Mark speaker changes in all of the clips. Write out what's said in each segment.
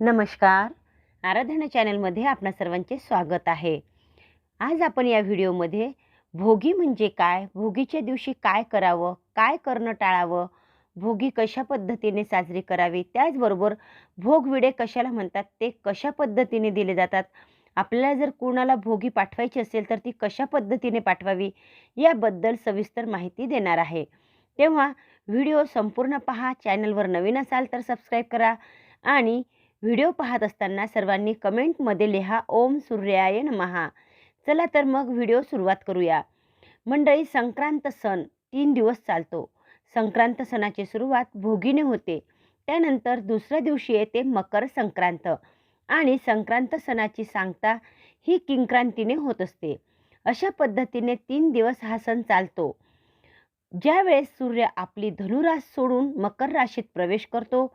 Speaker 1: नमस्कार. आराधना चॅनलमध्ये आपणा सर्वांचे स्वागत आहे. आज आपण या व्हिडिओमध्ये भोगी म्हणजे काय भोगीच्या दिवशी काय करावं काय करणं टाळावं भोगी कशा पद्धतीने साजरी करावी त्याचबरोबर भोगविडे कशाला म्हणतात ते कशा पद्धतीने दिले जातात आपल्याला जर कोणाला भोगी पाठवायची असेल तर ती कशा पद्धतीने पाठवावी याबद्दल सविस्तर माहिती देणार आहे. तेव्हा व्हिडिओ संपूर्ण पहा चॅनलवर नवीन असाल तर सबस्क्राईब करा आणि व्हिडिओ पाहत असताना सर्वांनी कमेंटमध्ये लिहा ओम सूर्याय नमहा. चला तर मग व्हिडिओ सुरुवात करूया. मंडळी संक्रांत सण तीन दिवस चालतो. संक्रांत सणाची सुरुवात भोगीने होते. त्यानंतर दुसऱ्या दिवशी येते मकर संक्रांत आणि संक्रांत सणाची सांगता ही किंक्रांतीने होत असते. अशा पद्धतीने तीन दिवस हा सण चालतो. ज्यावेळेस सूर्य आपली धनुरास सोडून मकर राशीत प्रवेश करतो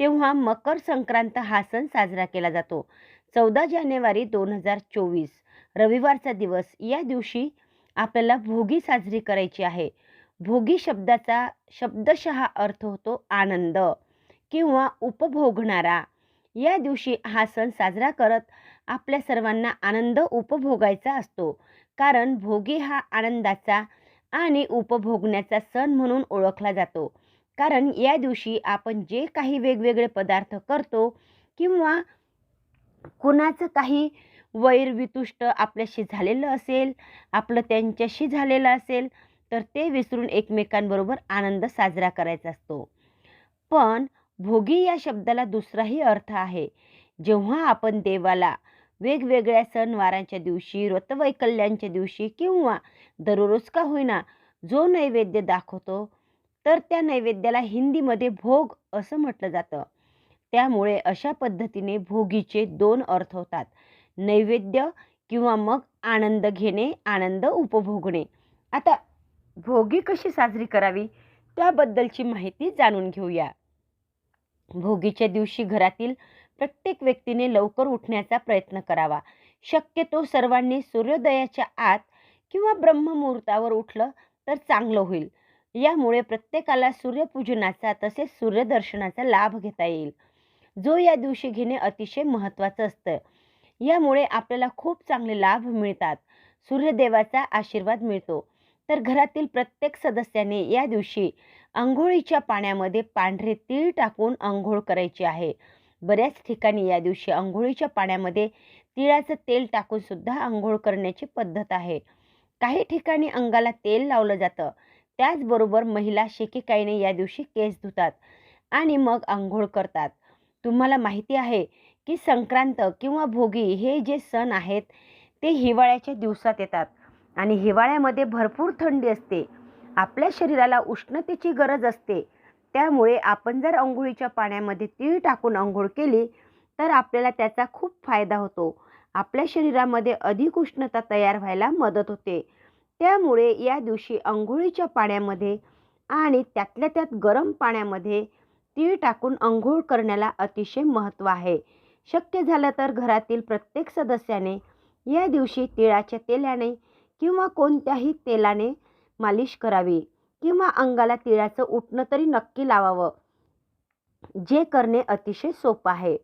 Speaker 1: तेव्हा मकर संक्रांत हा सण साजरा केला जातो. चौदा जानेवारी दोन हजार चोवीस रविवारचा दिवस. या दिवशी आपल्याला भोगी साजरी करायची आहे. भोगी शब्दाचा शब्दशः अर्थ होतो आनंद किंवा उपभोगणारा. या दिवशी हा सण साजरा करत आपल्या सर्वांना आनंद उपभोगायचा असतो. कारण भोगी हा आनंदाचा आणि उपभोगण्याचा सण म्हणून ओळखला जातो. कारण या दिवशी आपण जे काही वेगवेगळे पदार्थ करतो किंवा कुणाचं काही वैरवितुष्ट आपल्याशी झालेलं असेल आपलं त्यांच्याशी झालेलं असेल तर ते विसरून एकमेकांबरोबर आनंद साजरा करायचा असतो. पण भोगी या शब्दाला दुसराही अर्थ आहे. जेव्हा आपण देवाला वेगवेगळ्या सणवारांच्या दिवशी व्रतवैकल्यांच्या दिवशी किंवा दररोज का होईना जो नैवेद्य दाखवतो तर त्या नैवेद्याला हिंदीमध्ये भोग असं म्हटलं जातं. त्यामुळे अशा पद्धतीने भोगीचे दोन अर्थ होतात. नैवेद्य किंवा मग आनंद घेणे आनंद उपभोगणे. आता भोगी कशी साजरी करावी? त्याबद्दलची माहिती जाणून घेऊया. भोगीच्या दिवशी घरातील प्रत्येक व्यक्तीने लवकर उठण्याचा प्रयत्न करावा. शक्यतो सर्वांनी सूर्योदयाच्या आत किंवा ब्रह्ममुहूर्तावर उठलं तर चांगलं होईल. यामुळे प्रत्येकाला सूर्यपूजनाचा तसेच सूर्यदर्शनाचा लाभ घेता येईल. जो या दिवशी घेणे अतिशय महत्त्वाचं असतं. यामुळे आपल्याला खूप चांगले लाभ मिळतात. सूर्यदेवाचा आशीर्वाद मिळतो. तर घरातील प्रत्येक सदस्याने या दिवशी आंघोळीच्या पाण्यामध्ये पांढरे तीळ टाकून आंघोळ करायची आहे. बऱ्याच ठिकाणी या दिवशी आंघोळीच्या पाण्यामध्ये तिळाचं तेल टाकून सुद्धा आंघोळ करण्याची पद्धत आहे. काही ठिकाणी अंगाला तेल लावलं जातं. त्याचबरोबर महिला शेकिकाईने या दिवशी केस धुतात आणि मग आंघोळ करतात. तुम्हाला माहिती आहे की संक्रांत किंवा भोगी हे जे सण आहेत ते हिवाळ्याच्या दिवसात येतात. आणि हिवाळ्यामध्ये भरपूर थंडी असते. आपल्या शरीराला उष्णतेची गरज असते. त्यामुळे आपण जर अंघोळीच्या पाण्यामध्ये तीळ टाकून आंघोळ केली तर आपल्याला त्याचा खूप फायदा होतो. आपल्या शरीरामध्ये अधिक उष्णता तयार व्हायला मदत होते. त्यामुळे या दिवशी अंघोळीच्या पाण्यामध्ये आणि त्यातल्या त्यात गरम पाण्यामध्ये तीळ टाकून अंघोळ करण्याला अतिशय महत्त्व आहे. शक्य झालं तर घरातील प्रत्येक सदस्याने या दिवशी तिळाच्या तेलाने किंवा कोणत्याही तेलाने मालिश करावी किंवा अंगाला तिळाचं उठणं तरी नक्की लावावं जे करणे अतिशय सोपं आहे.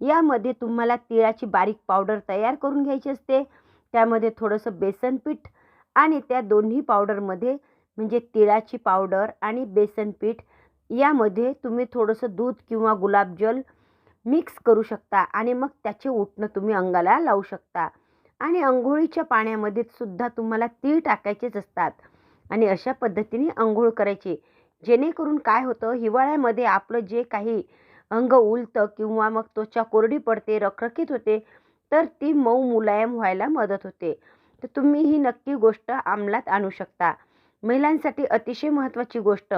Speaker 1: यामध्ये तुम्हाला तिळाची बारीक पावडर तयार करून घ्यायची असते. त्यामध्ये थोडंसं बेसन पीठ आणि त्या दोन्ही पावडरमध्ये म्हणजे तिळाची पावडर आणि बेसन पीठ यामध्ये तुम्ही थोडंसं दूध किंवा गुलाबजल मिक्स करू शकता आणि मग त्याचे उठणं तुम्ही अंगाला लावू शकता. आणि अंघोळीच्या पाण्यामध्ये सुद्धा तुम्हाला तीळ टाकायचेच असतात. आणि अशा पद्धतीने अंघोळ करायची. जेणेकरून काय होतं हिवाळ्यामध्ये आपलं जे काही अंग उलतं किंवा मग त्वचा कोरडी पडते रखरखीत होते तर ती मऊ मुलायम व्हायला मदत होते. तर तुम्ही ही नक्की गोष्ट अंमलात आणू शकता. महिलांसाठी अतिशय महत्त्वाची गोष्ट.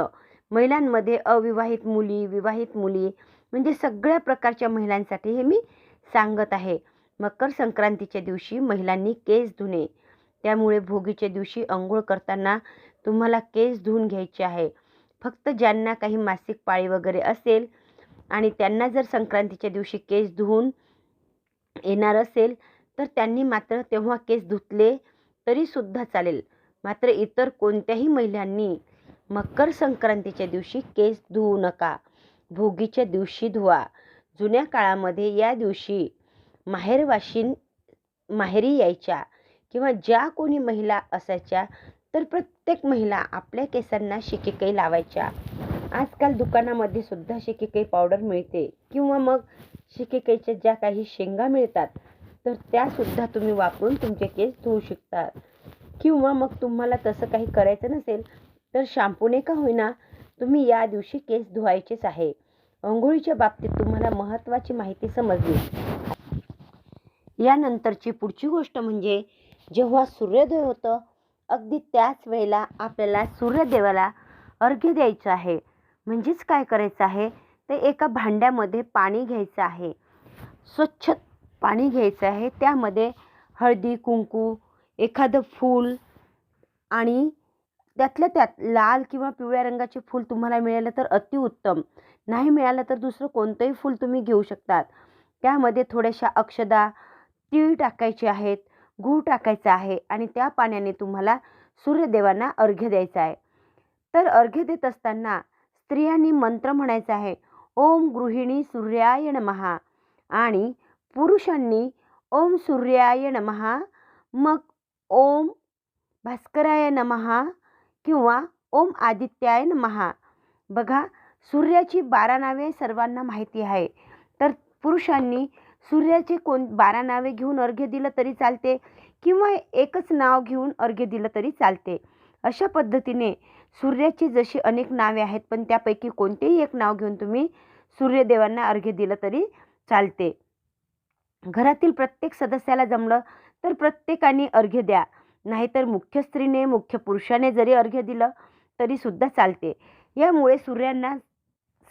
Speaker 1: महिलांमध्ये अविवाहित मुली विवाहित मुली म्हणजे सगळ्या प्रकारच्या महिलांसाठी हे मी सांगत आहे. मकर संक्रांतीच्या दिवशी महिलांनी केस धुणे. त्यामुळे भोगीच्या दिवशी अंघोळ करताना तुम्हाला केस धुवून घ्यायचे आहे. फक्त ज्यांना काही मासिक पाळी वगैरे असेल आणि त्यांना जर संक्रांतीच्या दिवशी केस धुवून येणार असेल तर त्यांनी मात्र तेव्हा केस धुतले तरीसुद्धा चालेल. मात्र इतर कोणत्याही महिलांनी मकर संक्रांतीच्या दिवशी केस धुवू नका. भोगीच्या दिवशी धुवा. जुन्या काळामध्ये या दिवशी माहेरवाशीन माहेरी यायच्या किंवा ज्या कोणी महिला असायच्या तर प्रत्येक महिला आपल्या केसांना शिकेकाई लावायच्या. आजकाल दुकानामध्ये सुद्धा शिकेकाई पावडर मिळते किंवा मग शिकेकाईच्या ज्या काही शेंगा मिळतात तर त्यासुद्धा तुम्ही वापरून तुमचे केस धुवू शकता. किंवा मग तुम्हाला तसं काही करायचं नसेल तर शॅम्पूने का होईना तुम्ही या दिवशी केस धुवायचेच आहे. अंघोळीच्या बाबतीत तुम्हाला महत्त्वाची माहिती समजली. यानंतरची पुढची गोष्ट म्हणजे जेव्हा सूर्योदय होतं अगदी त्याच वेळेला आपल्याला सूर्यदेवाला अर्घ्य द्यायचं आहे. म्हणजेच काय करायचं आहे? ते एका भांड्यामध्ये पाणी घ्यायचं आहे. स्वच्छ पाणी घ्यायचं आहे. त्यामध्ये हळदी कुंकू एखादं फूल आणि त्यातल्या त्यात लाल किंवा पिवळ्या रंगाचे फूल तुम्हाला मिळालं तर अतिउत्तम नाही मिळालं तर दुसरं कोणतंही फूल तुम्ही घेऊ शकतात. त्यामध्ये थोड्याशा अक्षदा तीळ टाकायचे आहेत गूळ टाकायचा आहे आणि त्या पाण्याने तुम्हाला सूर्यदेवांना अर्घ्य द्यायचा आहे. तर अर्घ्य देत असताना स्त्रियांनी मंत्र म्हणायचा आहे ओम गृहिणी सूर्याय महा आणि पुरुषांनी ओम सूर्याय नमहा मग ओम भास्कराय नमहा किंवा ओम आदित्याय नमहा बघा सूर्याची बारा नावे सर्वांना माहिती आहे. तर पुरुषांनी सूर्याचे कोण बारा नावे घेऊन अर्घ्य दिलं तरी चालते किंवा एकच नाव घेऊन अर्घ्य दिलं तरी चालते. अशा पद्धतीने सूर्याची जशी अनेक नावे आहेत पण त्यापैकी कोणतेही एक नाव घेऊन तुम्ही सूर्यदेवांना अर्घ्य दिलं तरी चालते. घरातील प्रत्येक सदस्याला जमलं तर प्रत्येकाने अर्घ्य द्या. नाहीतर मुख्य स्त्रीने मुख्य पुरुषाने जरी अर्घ्य दिलं तरीसुद्धा चालते. यामुळे सूर्यांना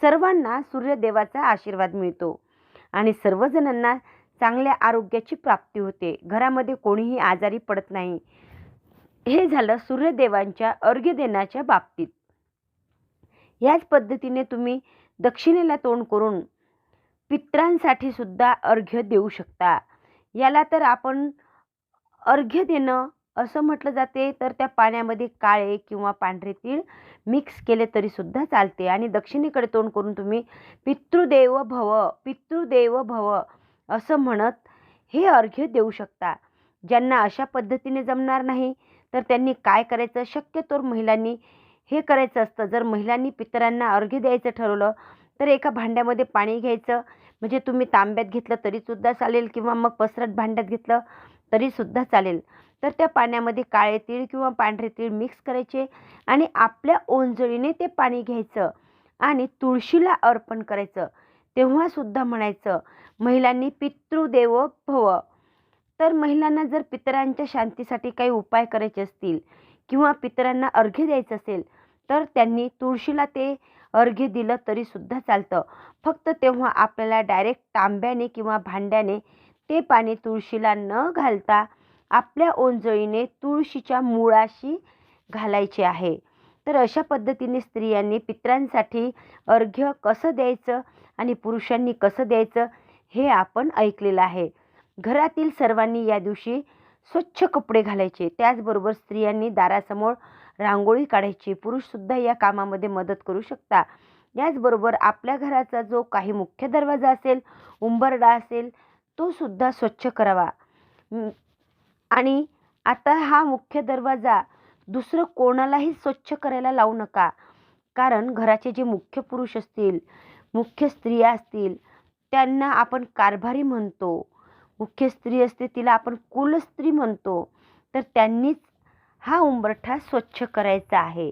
Speaker 1: सर्वांना सूर्यदेवाचा आशीर्वाद मिळतो आणि सर्वजणांना चांगल्या आरोग्याची प्राप्ती होते. घरामध्ये कोणीही आजारी पडत नाही. हे झालं सूर्यदेवांच्या अर्घ्य देण्याच्या बाबतीत. याच पद्धतीने तुम्ही दक्षिणेला तोंड करून पित्रांसाठी सुद्धा अर्घ्य देऊ शकता. याला तर आपण अर्घ्य देणं असं म्हटलं जाते तर त्या पाण्यामध्ये काळे किंवा पांढरे तीळ मिक्स केले तरीसुद्धा चालते. आणि दक्षिणेकडे तोंड करून तुम्ही पितृदेव भव पितृदेव भव असं म्हणत हे अर्घ्य देऊ शकता. ज्यांना अशा पद्धतीने जमणार नाही तर त्यांनी काय करायचं? शक्यतोर महिलांनी हे करायचं असतं. जर महिलांनी पितरांना अर्घ्य द्यायचं ठरवलं तर एका भांड्यामध्ये पाणी घ्यायचं. म्हणजे तुम्ही तांब्यात घेतलं तरीसुद्धा चालेल किंवा मग पसरट भांड्यात घेतलं तरीसुद्धा चालेल. तर त्या पाण्यामध्ये काळे तीळ किंवा पांढरे तीळ मिक्स करायचे आणि आपल्या ओंजळीने ते पाणी घ्यायचं आणि तुळशीला अर्पण करायचं. तेव्हासुद्धा म्हणायचं महिलांनी पितृदेव भव. तर महिलांना जर पितरांच्या शांतीसाठी काही उपाय करायचे असतील किंवा पितरांना अर्घ्य द्यायचं असेल तर त्यांनी तुळशीला ते अर्घ्य दिलं तरीसुद्धा चालतं. फक्त तेव्हा आपल्याला डायरेक्ट तांब्याने किंवा भांड्याने ते पाणी तुळशीला न घालता आपल्या ओंजळीने तुळशीच्या मुळाशी घालायचे आहे. तर अशा पद्धतीने स्त्रियांनी पित्रांसाठी अर्घ्य कसं द्यायचं आणि पुरुषांनी कसं द्यायचं हे आपण ऐकलेलं आहे. घरातील सर्वांनी या दिवशी स्वच्छ कपडे घालायचे. त्याचबरोबर स्त्रियांनी दारासमोर रांगोळी काढायची. पुरुषसुद्धा या कामामध्ये मदत करू शकता. याचबरोबर आपल्या घराचा जो काही मुख्य दरवाजा असेल उंबरडा असेल तो सुद्धा स्वच्छ करावा. आणि आता हा मुख्य दरवाजा दुसरं कोणालाही स्वच्छ करायला लावू नका. कारण घराचे जे मुख्य पुरुष असतील मुख्य स्त्रिया असतील त्यांना आपण कारभारी म्हणतो. मुख्य स्त्री असते तिला आपण कुलस्त्री म्हणतो. तर त्यांनीच हा उंबरठा स्वच्छ करायचा आहे.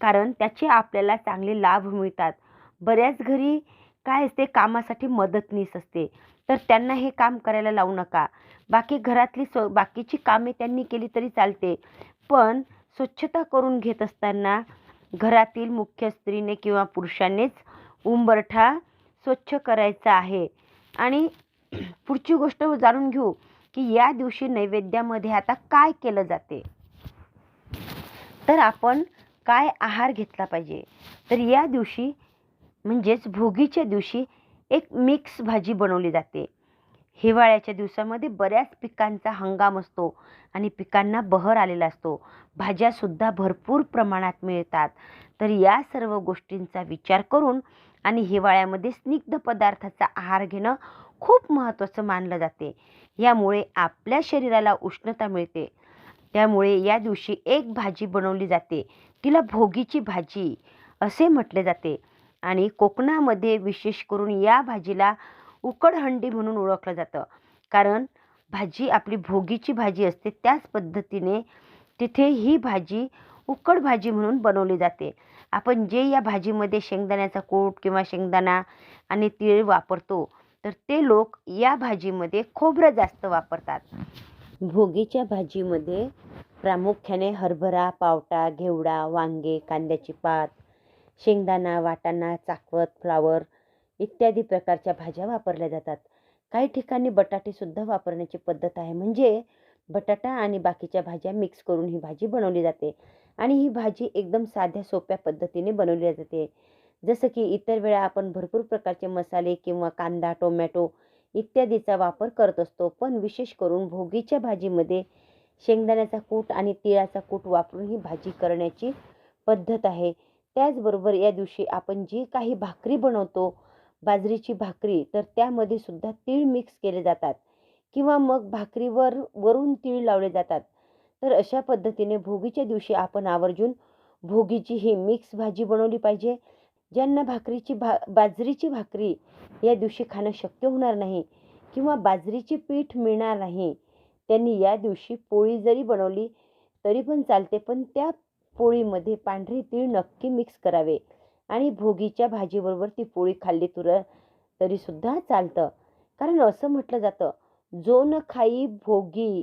Speaker 1: कारण त्याचे आपल्याला चांगले लाभ मिळतात. बऱ्याच घरी काय असते कामासाठी मदतनीस असते. तर त्यांना हे काम करायला लावू नका. बाकी घरातली स्व बाकीची कामे त्यांनी केली तरी चालते. पण स्वच्छता करून घेत असताना घरातील मुख्य स्त्रीने किंवा पुरुषांनीच उंबरठा स्वच्छ करायचा आहे. आणि पुढची गोष्ट जाणून घेऊ की या दिवशी नैवेद्यामध्ये आता काय केलं जाते? तर आपण काय आहार घेतला पाहिजे? तर या दिवशी म्हणजेच भोगीच्या दिवशी एक मिक्स भाजी बनवली जाते. हिवाळ्याच्या दिवसामध्ये बऱ्याच पिकांचा हंगाम असतो आणि पिकांना बहर आलेला असतो. भाज्यासुद्धा भरपूर प्रमाणात मिळतात. तर या सर्व गोष्टींचा विचार करून आणि हिवाळ्यामध्ये स्निग्ध पदार्थाचा आहार घेणं खूप महत्त्वाचं मानलं जाते. यामुळे आपल्या शरीराला उष्णता मिळते. त्यामुळे या दिवशी एक भाजी बनवली जाते. तिला भोगीची भाजी असे म्हटले जाते. आणि कोकणामध्ये विशेष करून या भाजीला उकडहंडी म्हणून ओळखलं जातं. कारण भाजी आपली भोगीची भाजी असते त्याच पद्धतीने तिथे ही भाजी उकड भाजी म्हणून बनवली जाते. आपण जे या भाजीमध्ये शेंगदाण्याचा कूट किंवा शेंगदाणा आणि तीळ वापरतो तर ते लोक या भाजीमध्ये खोबरं जास्त वापरतात. भोगीच्या भाजीमध्ये प्रामुख्याने हरभरा पावटा घेवडा वांगे कांद्याची पात शेंगदाणा वाटाणा चाकवत फ्लावर इत्यादी प्रकारच्या भाज्या वापरल्या जातात. काही ठिकाणी बटाटेसुद्धा वापरण्याची पद्धत आहे. म्हणजे बटाटा आणि बाकीच्या भाज्या मिक्स करून ही भाजी बनवली जाते आणि ही भाजी एकदम साध्या सोप्या पद्धतीने बनवली जाते. जसं की इतर वेळा आपण भरपूर प्रकारचे मसाले किंवा कांदा टोमॅटो इत्यादीचा वापर करत असतो. पण विशेष करून भोगीच्या भाजीमध्ये शेंगदाण्याचा कूट आणि तिळाचा कूट वापरून ही भाजी करण्याची पद्धत आहे. त्याचबरोबर या दिवशी आपण जी काही भाकरी बनवतो बाजरीची भाकरी तर त्यामध्ये सुद्धा तीळ मिक्स केले जातात. किंवा मग भाकरीवर वरून तीळ लावले जातात. तर अशा पद्धतीने भोगीच्या दिवशी आपण आवर्जून भोगीची ही मिक्स भाजी बनवली पाहिजे. ज्यांना भाकरीची भा बाजरीची भाकरी या दिवशी खाणं शक्य होणार नाही किंवा बाजरीची पीठ मिळणार नाही त्यांनी या दिवशी पोळी जरी बनवली तरी पण चालते पण त्या पोळीमध्ये पांढरे तीळ नक्की मिक्स करावे आणि भोगीच्या भाजीबरोबर ती पोळी खाल्ली तुर तरीसुद्धा चालतं. कारण असं म्हटलं जातं जो न खाई भोगी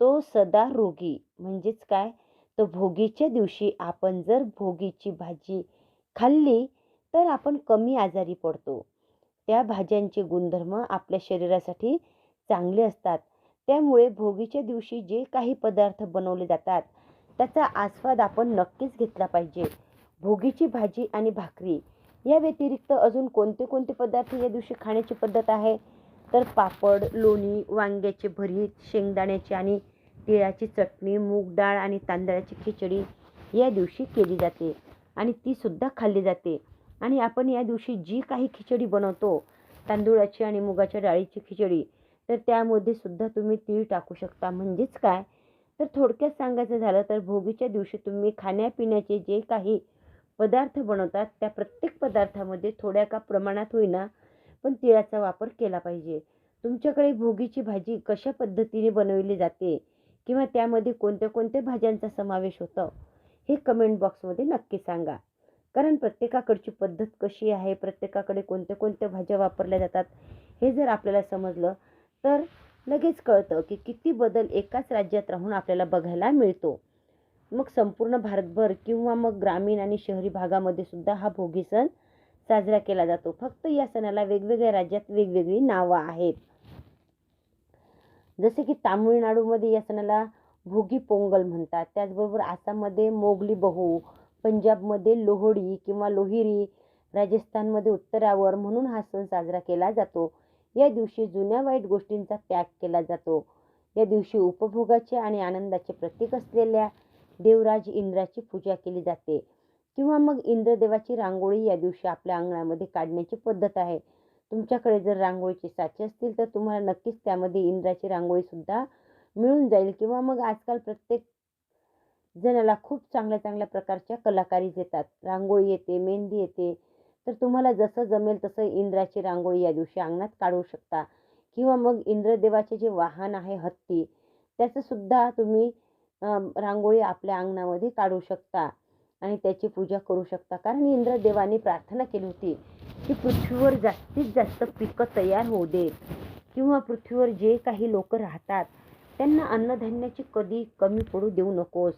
Speaker 1: तो सदा रोगी. म्हणजेच काय? तर भोगीच्या दिवशी आपण जर भोगीची भाजी खाल्ली तर आपण कमी आजारी पडतो. त्या भाज्यांचे गुणधर्म आपल्या शरीरासाठी चांगले असतात. त्यामुळे भोगीच्या दिवशी जे काही पदार्थ बनवले जातात त्याचा आस्वाद आपण नक्कीच घेतला पाहिजे. भोगीची भाजी आणि भाकरी या व्यतिरिक्त अजून कोणते कोणते पदार्थ या दिवशी खाण्याची पद्धत आहे? तर पापड लोणी वांग्याचे भरीत शेंगदाण्याची आणि तिळाची चटणी मूग डाळ आणि तांदळाची खिचडी या दिवशी केली जाते आणि तीसुद्धा खाल्ली जाते. आणि आपण या दिवशी जी काही खिचडी बनवतो तांदूळाची आणि मुगाच्या डाळीची खिचडी तर त्यामध्ये सुद्धा तुम्ही तीळ टाकू शकता. म्हणजेच काय? तर थोडक्यात सांगायचं झालं तर भोगीच्या दिवशी तुम्ही खाण्यापिण्याचे जे काही पदार्थ बनवतात त्या प्रत्येक पदार्थामध्ये थोड्या का प्रमाणात होईना पण तिळाचा वापर केला पाहिजे. तुमच्याकडे भोगीची भाजी कशा पद्धतीने बनवली जाते किंवा त्यामध्ये कोणत्या कोणत्या भाज्यांचा समावेश होतो हे कमेंट बॉक्समध्ये नक्की सांगा. कारण प्रत्येकाकडची पद्धत कशी आहे प्रत्येकाकडे कोणत्या कोणत्या भाज्या वापरल्या जातात हे जर आपल्याला समजलं तर लगेच कळतं की किती बदल एकाच राज्यात राहून आपल्याला बघायला मिळतो. मग संपूर्ण भारतभर किंवा मग ग्रामीण आणि शहरी भागामध्ये सुद्धा हा भोगी सण साजरा केला जातो. फक्त या सणाला वेगवेगळ्या राज्यात वेगवेगळी नावं आहेत. जसे की तामिळनाडूमध्ये या सणाला भोगी पोंगल म्हणतात. त्याचबरोबर आसाममध्ये मोगली बहू पंजाबमध्ये लोहडी किंवा लोहिरी राजस्थानमध्ये उत्तरावर म्हणून हा सण साजरा केला जातो. या दिवशी जुन्या वाईट गोष्टींचा त्याग केला जातो. या दिवशी उपभोगाचे आणि आनंदाचे प्रतीक असलेल्या देवराज इंद्राची पूजा केली जाते. किंवा मग इंद्रदेवाची रांगोळी या दिवशी आपल्या अंगणामध्ये काढण्याची पद्धत आहे. तुमच्याकडे जर रांगोळीचे साचे असतील तर तुम्हाला नक्कीच त्यामध्ये इंद्राची रांगोळीसुद्धा मिळून जाईल. किंवा मग आजकाल प्रत्येक जणाला खूप चांगल्या चांगल्या प्रकारच्या कलाकारीज येतात रांगोळी येते मेहंदी येते. तर तुम्हाला जसं जमेल तसं इंद्राची रांगोळी या दिवशी अंगणात काढू शकता. किंवा मग इंद्रदेवाचे जे वाहन आहे हत्ती त्याचंसुद्धा तुम्ही रांगोळी आपल्या अंगणामध्ये काढू शकता. आणि त्याची पूजा करू शकता. कारण इंद्रदेवाने प्रार्थना केली होती की पृथ्वीवर जास्तीत जास्त पिकं तयार होऊ देत. किंवा पृथ्वीवर जे काही लोक राहतात त्यांना अन्नधान्याची कधी कमी पडू देऊ नकोस.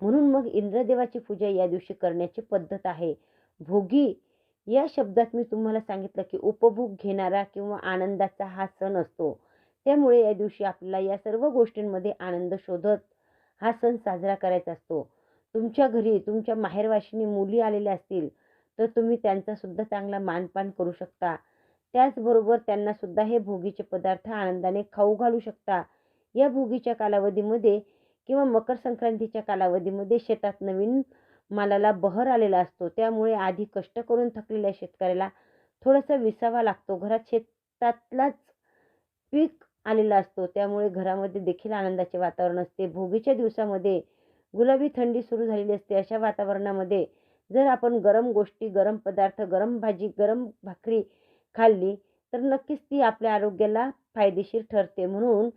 Speaker 1: म्हणून मग इंद्रदेवाची पूजा या दिवशी करण्याची पद्धत आहे. भोगी या शब्दात मी तुम्हाला सांगितलं की उपभोग घेणारा किंवा आनंदाचा हा सण असतो. त्यामुळे या दिवशी आपल्याला या सर्व गोष्टींमध्ये आनंद शोधत हा सण साजरा करायचा असतो. तुमच्या घरी तुमच्या माहेरवाशिनी मुली आलेल्या असतील तर तुम्ही त्यांचासुद्धा चांगला मानपान करू शकता. त्याचबरोबर त्यांनासुद्धा हे भोगीचे पदार्थ आनंदाने खाऊ घालू शकता. या भोगीच्या कालावधीमध्ये किंवा मकर संक्रांतीच्या कालावधीमध्ये शेतात नवीन मालाला बहर आलेला असतो. त्यामुळे आधी कष्ट करून थकलेल्या शेतकऱ्याला थोडासा विसावा लागतो. घरात शेतातलाच पीक आलेला असतो. त्यामुळे घरामध्ये देखील आनंदाचे वातावरण असते. भोगीच्या दिवसामध्ये गुलाबी थंडी सुरू झालेली असते. अशा वातावरणामध्ये जर आपण गरम गोष्टी गरम पदार्थ गरम भाजी गरम भाकरी खाल्ली तर नक्कीच ती आपल्या आरोग्याला फायदेशीर ठरते. म्हणून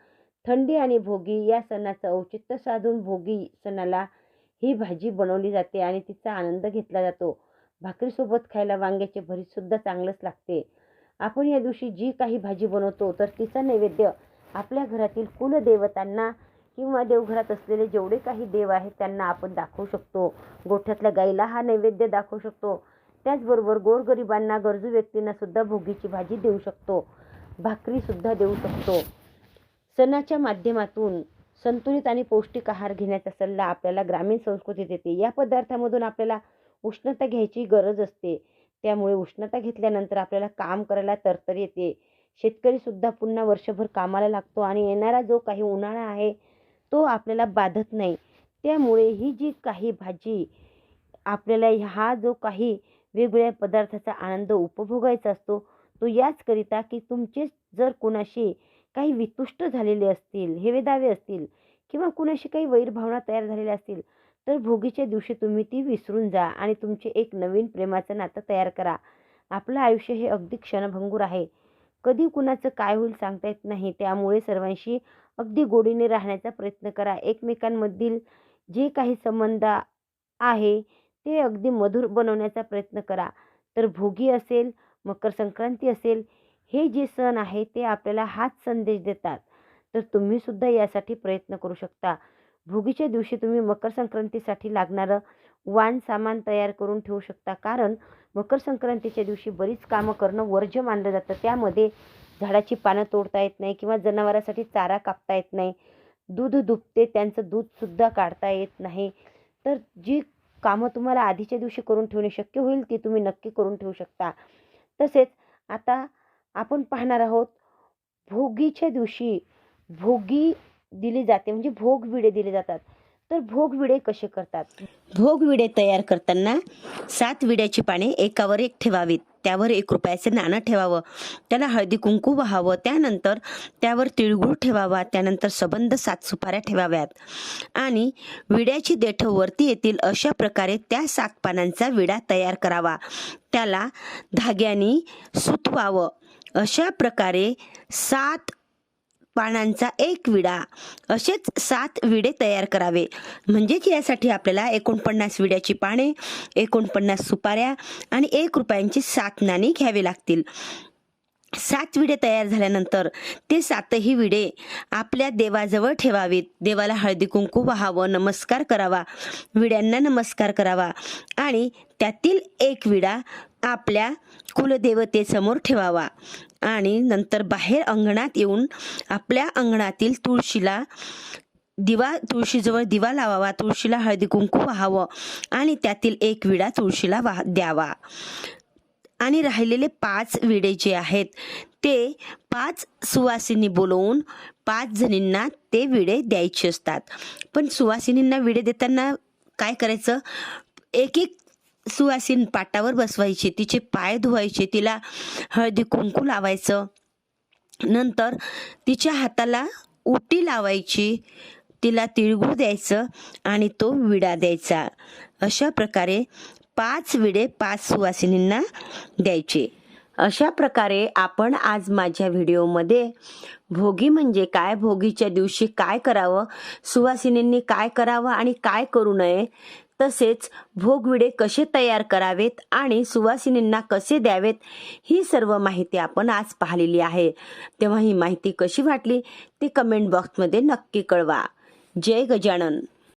Speaker 1: थंडी आणि भोगी या सणाचं औचित्य साधून भोगी सणाला ही भाजी बनवली जाते आणि तिचा आनंद घेतला जातो. भाकरीसोबत खायला वांग्याचे भरीतसुद्धा चांगलंच लागते. आपण या दिवशी जी काही भाजी बनवतो तर तिचा नैवेद्य आपल्या घरातील कुलदेवतांना किंवा देवघरात असलेले जेवढे काही देव आहेत त्यांना आपण दाखवू शकतो. गोठ्यातल्या गाईला हा नैवेद्य दाखवू शकतो. त्याचबरोबर गोरगरिबांना गरजू व्यक्तींना सुद्धा भोगीची भाजी देऊ शकतो. भाकरीसुद्धा देऊ शकतो. सणाच्या माध्यमातून संतुलित आणि पौष्टिक आहार घेण्याचा सल्ला आपल्याला ग्रामीण संस्कृतीत येते. या पदार्थामधून आपल्याला उष्णता घ्यायची गरज असते. त्यामुळे उष्णता घेतल्यानंतर आपल्याला काम करायला तरतरी येते. शेतकरीसुद्धा पुन्हा वर्षभर कामाला लागतो आणि येणारा जो काही उन्हाळा आहे तो आपल्याला बाधत नाही. त्यामुळे ही जी काही भाजी आपल्याला हा जो काही वेगवेगळ्या पदार्थाचा आनंद उपभोगायचा असतो तो याचकरिता की तुमचे जर कोणाशी काही वितुष्ट झालेले असतील हेवेदावे असतील किंवा कुणाशी काही वैरभावना तयार झालेल्या असतील तर भोगीच्या दिवशी तुम्ही ती विसरून जा आणि तुमचे एक नवीन प्रेमाचं नातं तयार करा. आपलं आयुष्य हे अगदी क्षणभंगूर आहे. कधी कुणाचं काय होईल सांगता येत नाही. त्यामुळे सर्वांशी अगदी गोडीने राहण्याचा प्रयत्न करा. एकमेकांमधील जे काही संबंध आहे ते अगदी मधुर बनवण्याचा प्रयत्न करा. तर भोगी असेल मकर संक्रांती असेल हे जे सण आहे ते आपल्याला हाच संदेश देतात. तर तुम्हीसुद्धा यासाठी प्रयत्न करू शकता. भोगीच्या दिवशी तुम्ही मकर संक्रांतीसाठी लागणारं वाण सामान तयार करून ठेवू शकता. कारण मकर संक्रांतीच्या दिवशी बरीच कामं करणं वर्ज्य मानलं जातं. त्यामध्ये झाडाची पानं तोडता येत नाही किंवा जनावरांसाठी चारा कापता येत नाही. दूध दुभते त्यांचं दूधसुद्धा काढता येत नाही. तर जी कामं तुम्हाला आधीच्या दिवशी करून ठेवणे शक्य होईल ती तुम्ही नक्की करून ठेवू शकता. तसेच आता आपण पाहणार आहोत भोगीच्या दिवशी भोगी दिली जाते म्हणजे भोग विडे दिले जातात. तर भोग विडे कसे करतात? भोग विडे तयार करताना सात विड्याची पाने एकावर एक ठेवावीत. त्यावर एक रुपयाचं नाणं ठेवावं. त्याला हळदी कुंकू व्हावं. त्यानंतर त्यावर तिळगुळ ठेवावा. त्यानंतर सबंध सात सुपाऱ्या ठेवाव्यात. आणि विड्याची देठ वरती येतील अशा प्रकारे त्या सात पानांचा विडा तयार करावा. त्याला धाग्याने सुतवावं. अशा प्रकारे सात पानांचा एक विडा. असेच सात विडे तयार करावे. म्हणजेच यासाठी आपल्याला एकोणपन्नास विड्याची पाने एकोणपन्नास सुपाऱ्या आणि एक रुपयांची सात नाणी घ्यावी लागतील. सात विडे तयार झाल्यानंतर ते सातही विडे आपल्या देवाजवळ ठेवावीत. देवाला हळदी कुंकू व्हावं नमस्कार करावा. विड्यांना नमस्कार करावा. आणि त्यातील एक विडा आपल्या कुलदेवतेसमोर ठेवावा. आणि नंतर बाहेर अंगणात येऊन आपल्या अंगणातील तुळशीला दिवा तुळशीजवळ दिवा लावावा. तुळशीला हळदी कुंकू व्हावं आणि त्यातील एक विडा तुळशीला वाह द्यावा. आणि राहिलेले पाच विडे जे आहेत ते पाच सुवासिनी बोलवून पाच जणींना ते विडे द्यायचे असतात. पण सुवासिनींना विडे देताना काय करायचं? एक एक सुवासीन पाटावर बसवायचे तिचे पाय धुवायचे तिला हळदी कुंकू लावायचं. नंतर तिच्या हाताला उटी लावायची तिला तिळगुळ द्यायचं आणि तो विडा द्यायचा. अशा प्रकारे पाच विडे पाच सुवासिनींना द्यायचे. अशा प्रकारे आपण आज माझ्या व्हिडिओमध्ये भोगी म्हणजे काय भोगीच्या दिवशी काय करावं सुवासिनींनी काय करावं आणि काय करू नये तसेच भोगविडे कसे तयार करावेत आणि सुवासिनींना कसे द्यावेत ही सर्व माहिती आपण आज पाहिलेली आहे. तेव्हा ही माहिती कशी वाटली ती कमेंट बॉक्समध्ये नक्की कळवा. जय गजानन.